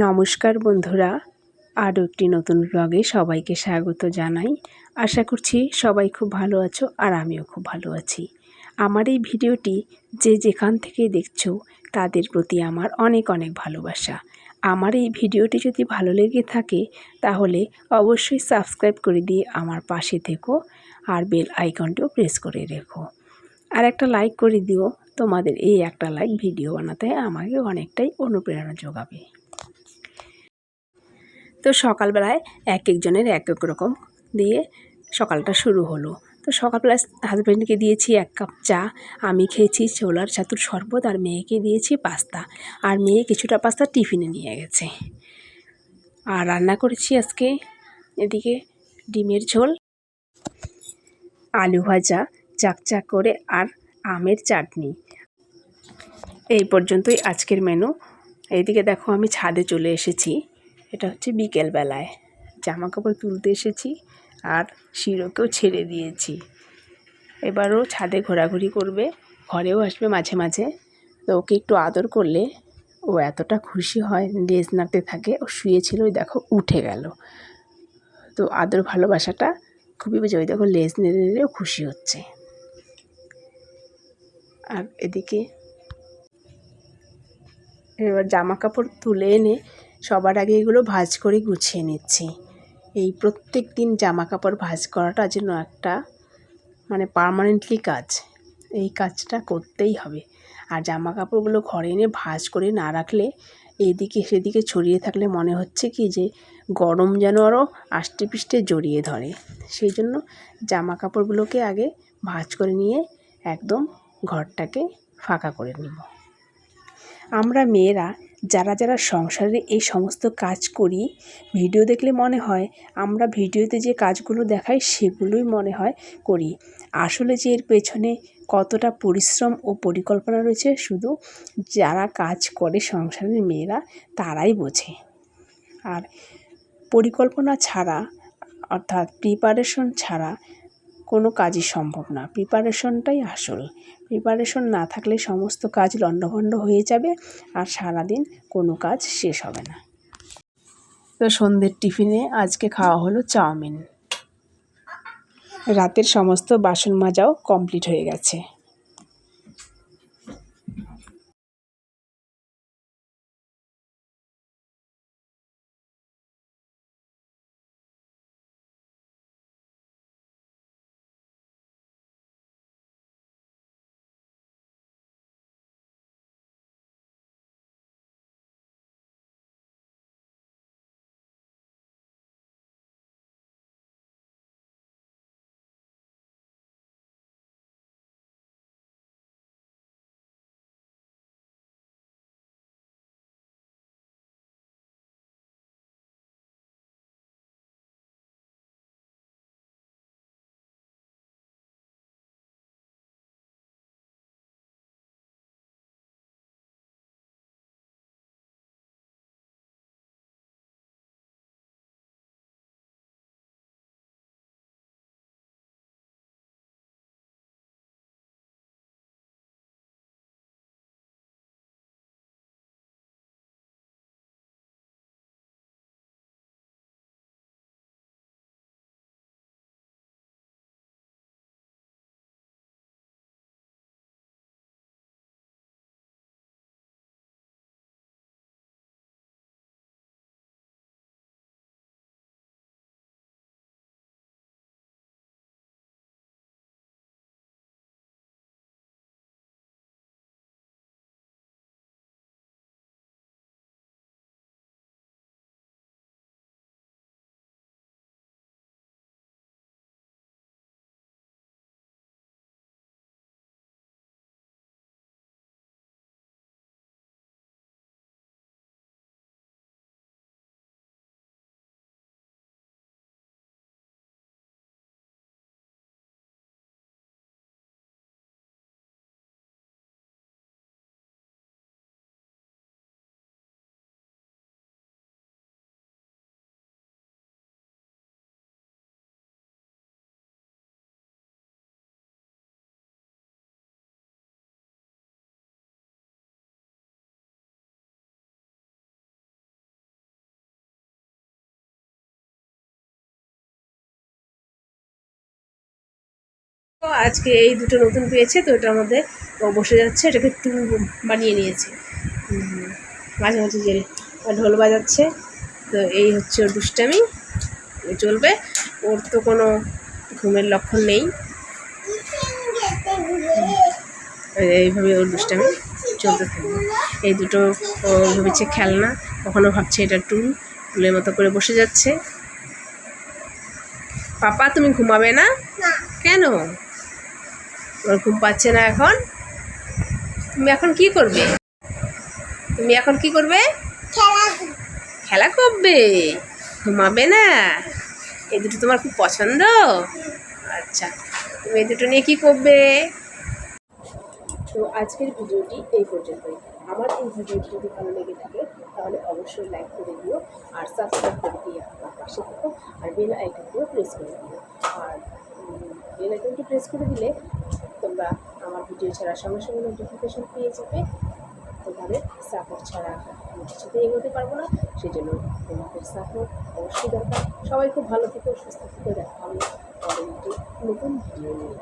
নমস্কার বন্ধুরা, আরও একটি নতুন ব্লগে সবাইকে স্বাগত জানাই। আশা করছি সবাই খুব ভালো আছো আর আমিও খুব ভালো আছি। আমার এই ভিডিওটি যে যেখান থেকে দেখছ, তাদের প্রতি আমার অনেক অনেক ভালোবাসা। আমার এই ভিডিওটি যদি ভালো লেগে থাকে, তাহলে অবশ্যই সাবস্ক্রাইব করে দিয়ে আমার পাশে থেকো আর বেল আইকনটিও প্রেস করে রেখো। আর একটা লাইক করে দিও, তোমাদের এই একটা লাইক ভিডিও বানাতে আমাকে অনেকটাই অনুপ্রেরণা যোগাবে। তো সকালবেলায় এক একজনের এক এক রকম দিয়ে সকালটা শুরু হলো। তো সকালবেলায় হাজব্যান্ডকে দিয়েছি এক কাপ চা, আমি খেয়েছি ছোলার ছাতুর শরবত আর মেয়েকে দিয়েছি পাস্তা। আর মেয়ে কিছুটা পাস্তা টিফিনে নিয়ে গেছে। আর রান্না করেছি আজকে এদিকে ডিমের ঝোল, আলু ভাজা চাকচাক করে আর আমের চাটনি। এই পর্যন্তই আজকের মেনু এইদিকে দেখো আমি ছাদে চলে এসেছি। এটা হচ্ছে বিকেলবেলায়। জামা কাপড় তুলতে এসেছি আর শিরোকেও ছেড়ে দিয়েছি। এবারও ছাদে ঘোরাঘুরি করবে, ঘরেও আসবে মাঝে মাঝে। তো ওকে একটু আদর করলে ও এতটা খুশি হয় লেজ নাড়তে থাকে, ও শুয়েছিল, ওই দেখো উঠে গেল। তো আদর ভালোবাসাটা খুবই বুঝে ওই দেখো লেজ নেড়ে নেড়েও খুশি হচ্ছে। আর এদিকে এবার জামা কাপড় তুলে এনে সবার আগে এগুলো ভাজ করে গুছিয়ে নিচ্ছি। এই প্রত্যেক দিন জামা কাপড় ভাজ করাটা যেন একটা মানে পারমানেন্টলি কাজ। এই কাজটা করতেই হবে। আর জামা কাপড়গুলো ঘরে এনে ভাজ করে না রাখলে এদিকে সেদিকে ছড়িয়ে থাকলে মনে হচ্ছে কি যে গরম যেন আরও আষ্টে পিষ্টে জড়িয়ে ধরে। সেই জন্য জামা কাপড়গুলোকে আগে ভাজ করে নিয়ে একদম ঘরটাকে ফাঁকা করে নেব। আমরা মেয়েরা যারা যারা সংসারে এই সমস্ত কাজ করি, ভিডিও দেখলে মনে হয়, আমরা ভিডিওতে যে কাজগুলো দেখাই সেগুলোই মনে হয় করি। আসলে যে এর পেছনে কতটা পরিশ্রম ও পরিকল্পনা রয়েছে শুধু যারা কাজ করে সংসারের মেয়েরা তারাই বোঝে। আর পরিকল্পনা ছাড়া, অর্থাৎ প্রিপারেশন ছাড়া কাজই সম্ভব না। প্রিপারেশনটাই আসল। প্রিপারেশন না থাকলে সমস্ত কাজ লণ্ডভণ্ড হয়ে যাবে আর সারাদিন কোনো কাজ শেষ হবে না। তো সন্ধ্যের টিফিনে আজকে খাওয়া হলো চাউমিন। রাতের সমস্ত বাসন মাজাও কমপ্লিট হয়ে গেছে। আজকে এই দুটো নতুন পেয়েছে তো এটার মধ্যে বসে যাচ্ছে এটাকে টুল বানিয়ে নিয়েছে। মাঝে মাঝে যে ঢোল বাজাচ্ছে তো এই হচ্ছে ওর দুষ্টামি চলবে। ওর তো কোনো ঘুমের লক্ষণ নেই। এইভাবে ওর দুষ্টামি চলতে থাকবে এই দুটো ভেবেছে খেলনা কখনো ভাবছে এটা টুল টুলের মতো করে বসে যাচ্ছে। পাপা তুমি ঘুমাবে না। কেন? ওর ঘুম পাচ্ছে না এখন। তুমি এখন কি করবে? তুমি এখন কি করবে? খেলা। করবে? ঘুমাবে না? এই দুটো তোমার খুব পছন্দ? আচ্ছা তুমি এই দুটো নিয়ে কি করবে? তো আজকের ভিডিওটি এই পর্যন্তই। আমার এই ভিডিওটি যদি ভালো লেগে থাকে তাহলে অবশ্যই লাইক করে দিও আর সাবস্ক্রাইব করে দিয়ে আমার পাশে থাকো আর বেল আইকনটিও প্রেস করে দিও। আর বেল আইকনটি প্রেস করে দিলে তোমরা আমার ভিডিও ছাড়ার সঙ্গে সঙ্গে নোটিফিকেশন পেয়ে যাবে। তোমাদের সাপোর্ট ছাড়া আমি কিছুতে এগোতে পারব না সেই জন্য তোমাদের সাপোর্ট অবশ্যই দরকার। সবাই খুব ভালো থেকো, সুস্থ থেকো, দেখা হবে পরে নতুন ভিডিও নিয়ে।